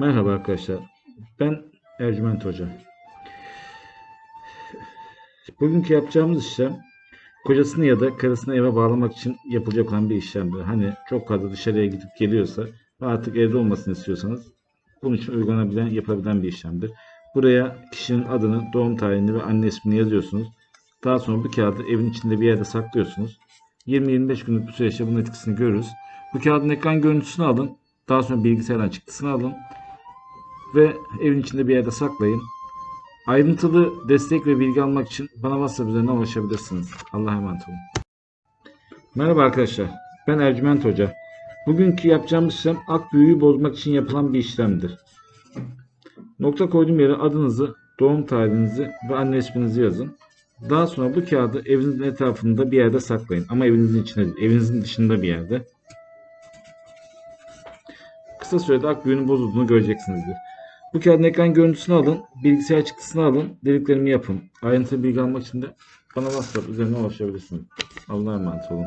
Merhaba arkadaşlar. Ben Ercüment Hoca. Bugünkü yapacağımız işlem kocasını ya da karısını eve bağlamak için yapılacak olan bir işlemdir. Hani çok fazla dışarıya gidip geliyorsa ve artık evde olmasını istiyorsanız bunun için uygulanabilen, yapılabilen bir işlemdir. Buraya kişinin adını, doğum tarihini ve anne ismini yazıyorsunuz. Daha sonra bu kağıdı evin içinde bir yerde saklıyorsunuz. 20-25 günlük bir süreçte bunun etkisini görürüz. Bu kağıdın ekran görüntüsünü alın. Daha sonra bilgisayardan çıktısını alın ve evin içinde bir yerde saklayın. Ayrıntılı destek ve bilgi almak için bana WhatsApp üzerinden ulaşabilirsiniz. Allah'a emanet olun. Merhaba arkadaşlar. Ben Ercüment Hoca. Bugünkü yapacağımız işlem ak büyüğü bozmak için yapılan bir işlemdir. Nokta koyduğum yere adınızı, doğum tarihinizi ve anne isminizi yazın. Daha sonra bu kağıdı evinizin etrafında bir yerde saklayın. Ama evinizin içinde değil, evinizin dışında bir yerde. Kısa sürede ak büyüğünün bozulduğunu göreceksinizdir. Bu kağıdın ekran görüntüsünü alın, bilgisayar çıktısını alın, dediklerimi yapın. Ayrıntılı bilgi almak için de bana WhatsApp üzerinden ulaşabilirsiniz. Allah'a emanet olun.